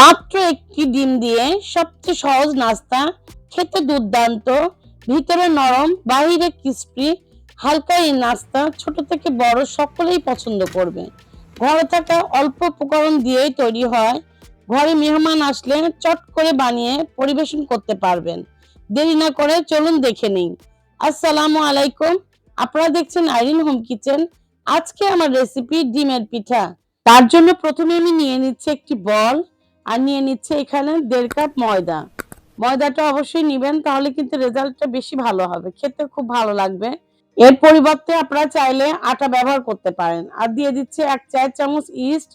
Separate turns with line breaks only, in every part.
মাত্র একটি ডিম দিয়ে সবচেয়ে সহজ নাস্তা, খেতে দুর্দান্ত, ভিতরে নরম, বাহিরে ক্রিস্পি, হালকা এই নাস্তা ছোট থেকে বড় সকলেই পছন্দ করবে। ঘরে থাকা অল্প উপকরণ দিয়েই তৈরি হয়। ঘরে মেহমান আসলে চট করে বানিয়ে পরিবেশন করতে পারবেন। দেরি না করে চলুন দেখে নিন আসসালামু আলাইকুম। আপনারা দেখছেন আইরিন হোম কিচেন। আজকে আমার রেসিপি ডিমের পিঠা। তার জন্য প্রথমে আমি নিয়ে নিচ্ছি একটি বল। আর নিয়ে নিচ্ছে এখানে দেড় কাপ ময়দা। ময়দাটা অবশ্যই নেবেন, তাহলে কিন্তু রেজাল্টটা বেশি ভালো হবে। খেতে খুব ভালো লাগবে। এর পরিবর্তে আপনারা চাইলে আটা ব্যবহার করতে পারেন। আর দিয়ে দিচ্ছে এক চার চামচ ইস্ট,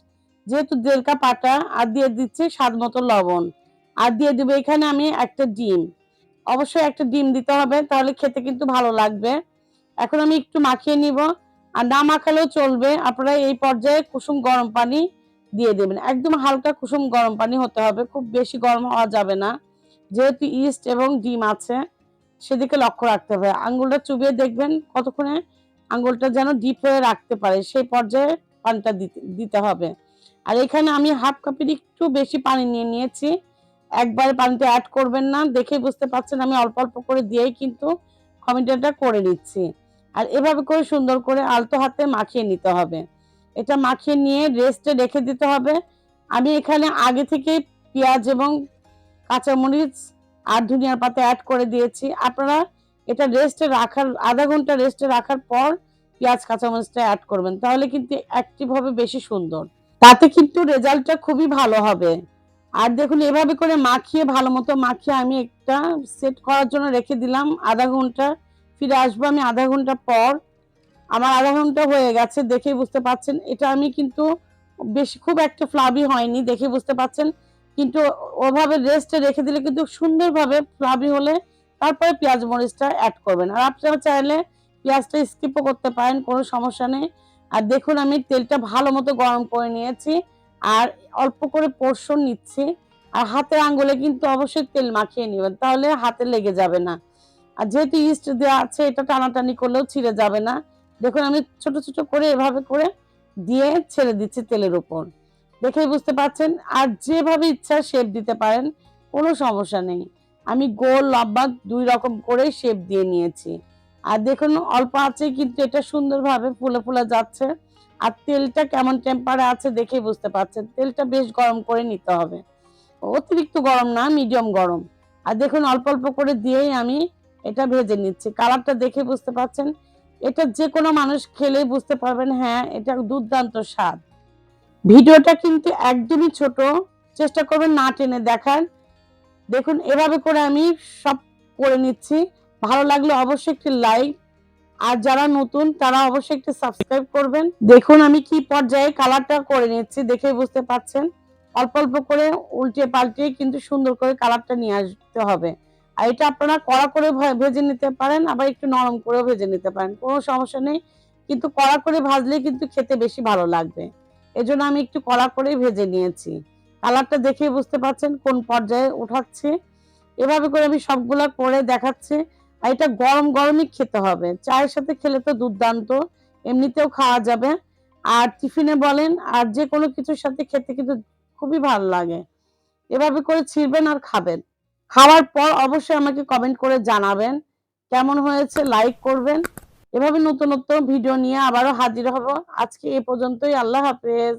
যেহেতু দেড় কাপ আটা, আর দিয়ে দিচ্ছে স্বাদ মতো লবণ। আর দিয়ে দেবো এখানে আমি একটা ডিম। অবশ্যই একটা ডিম দিতে হবে, তাহলে খেতে কিন্তু ভালো লাগবে। এখন আমি একটু মাখিয়ে নিব। আর না মাখালেও চলবে। আপনারা এই পর্যায়ে কুসুম গরম পানি দিয়ে দেবেন। একদম হালকা কুসুম গরম পানি হতে হবে, খুব বেশি গরম হওয়া যাবে না। যেহেতু ইস্ট এবং ডিম আছে, সেদিকে লক্ষ্য রাখতে হবে। আঙ্গুলটা চুবিয়ে দেখবেন কতক্ষণে আঙ্গুলটা যেন ডিপ হয়ে রাখতে পারে, সেই পর্যায়ে পানিটা দিতে হবে। আর এখানে আমি হাফ কাপের একটু বেশি পানি নিয়ে নিয়েছি। একবারে পানিটা অ্যাড করবেন না, দেখে বুঝতে পারছেন আমি অল্প অল্প করে দিয়েই কিন্তু কমিটাটা করে নিচ্ছি। আর এভাবে করে সুন্দর করে আলতো হাতে মাখিয়ে নিতে হবে। এটা মাখিয়ে নিয়ে রেস্টে রেখে দিতে হবে। আমি এখানে আগে থেকে পেঁয়াজ এবং কাঁচামরিচ আর ধনিয়ার পাতা অ্যাড করে দিয়েছি। আপনারা এটা রেস্টে রাখার, আধা ঘণ্টা রেস্টে রাখার পর পেঁয়াজ, কাঁচামরিচটা অ্যাড করবেন। তাহলে কিন্তু অ্যাক্টিভ হবে, বেশি সুন্দর। তাতে কিন্তু রেজাল্টটা খুবই ভালো হবে। আর দেখুন, এভাবে করে মাখিয়ে, ভালো মতো মাখিয়ে আমি একটা সেট করার জন্য রেখে দিলাম। আধা ঘণ্টা ফিরে আসব আমি আধা ঘণ্টা পর। আমার আধা ঘণ্টা হয়ে গেছে, দেখেই বুঝতে পাচ্ছেন এটা আমি কিন্তু বেশি খুব একটা ফ্লাবি হয়নি দেখে বুঝতে পাচ্ছেন কিন্তু ওভাবে রেস্টে রেখে দিলে কিন্তু সুন্দরভাবে ফ্লাবি হলে তারপরে পেঁয়াজ মরিচটা অ্যাড করবেন। আর আপনারা চাইলে পেঁয়াজটা স্কিপও করতে পারেন, কোনো সমস্যা নেই। আর দেখুন, আমি তেলটা ভালো মতো গরম করে নিয়েছি আর অল্প করে পোর্শন নিচ্ছি। আর হাতের আঙ্গুলে কিন্তু অবশ্যই তেল মাখিয়ে নেবেন, তাহলে হাতে লেগে যাবে না। আর যেহেতু ইস্ট দেওয়া আছে, এটা টানাটানি করলেও ছিঁড়ে যাবে না। দেখুন, আমি ছোট ছোট করে এভাবে করে দিয়ে ছেড়ে দিচ্ছি তেলের উপর। দেখেই বুঝতে পারছেন? আর যেভাবে ইচ্ছা শেপ দিতে পারেন, কোনো সমস্যা নেই। আমি গোল, লম্বা দুই রকম করে শেপ দিয়ে নিয়েছি। আর দেখুন, অল্প আছে কিন্তু এটা সুন্দরভাবে ফুলে ফুলে যাচ্ছে। আর তেলটা কেমন টেম্পারে আছে দেখেই বুঝতে পারছেন? তেলটা বেশ গরম করে নিতে হবে। অতিরিক্ত গরম না মিডিয়াম গরম। আর দেখুন, অল্প অল্প করে দিয়েই আমি এটা ভেজে নিচ্ছি। কালারটা দেখে বুঝতে পারছেন? এটা যে কোনো মানুষ খেলেই বুঝতে পারবেন হ্যাঁ এটা দুর্দান্ত স্বাদ। ভিডিওটা কিন্তু একদমই ছোট, চেষ্টা করবেন না টেনে দেখার। দেখুন, এভাবে করে আমি সব করে নিচ্ছি। ভালো লাগলে অবশ্যই একটি লাইক, আর যারা নতুন, তারা অবশ্যই একটু সাবস্ক্রাইব করবেন। দেখুন, আমি কি পর্যায়ে কালারটা করে নিচ্ছি দেখে বুঝতে পাচ্ছেন অল্প অল্প করে উল্টে পাল্টে কিন্তু সুন্দর করে কালারটা নিয়ে আসতে হবে। আর এটা আপনারা কড়া করে ভেজে নিতে পারেন, আবার একটু নরম করেও ভেজে নিতে পারেন, কোনো সমস্যা নেই। কিন্তু কড়া করে ভাজলে কিন্তু খেতে বেশি ভালো লাগবে। এজন্য আমি একটু কড়া করেই ভেজে নিয়েছি। কালারটা দেখে বুঝতে পারছেন কোন পর্যায়ে উঠাচ্ছে। এভাবে করে আমি সবগুলা করে দেখাচ্ছি। আর এটা গরম গরমই খেতে হবে। চায়ের সাথে খেলে তো দুর্দান্ত, এমনিতেও খাওয়া যাবে। আর টিফিনে বলেন, আর যে কোনো কিছুর সাথে খেতে কিন্তু খুবই ভালো লাগে। এভাবে করে ছিঁড়বেন আর খাবেন। খাওয়ার পর অবশ্যই আমাকে কমেন্ট করে জানাবেন কেমন হয়েছে লাইক করবেন। এভাবে নতুন নতুন ভিডিও নিয়ে আবারও হাজির হব। আজকে এ পর্যন্তই, আল্লাহ হাফেজ।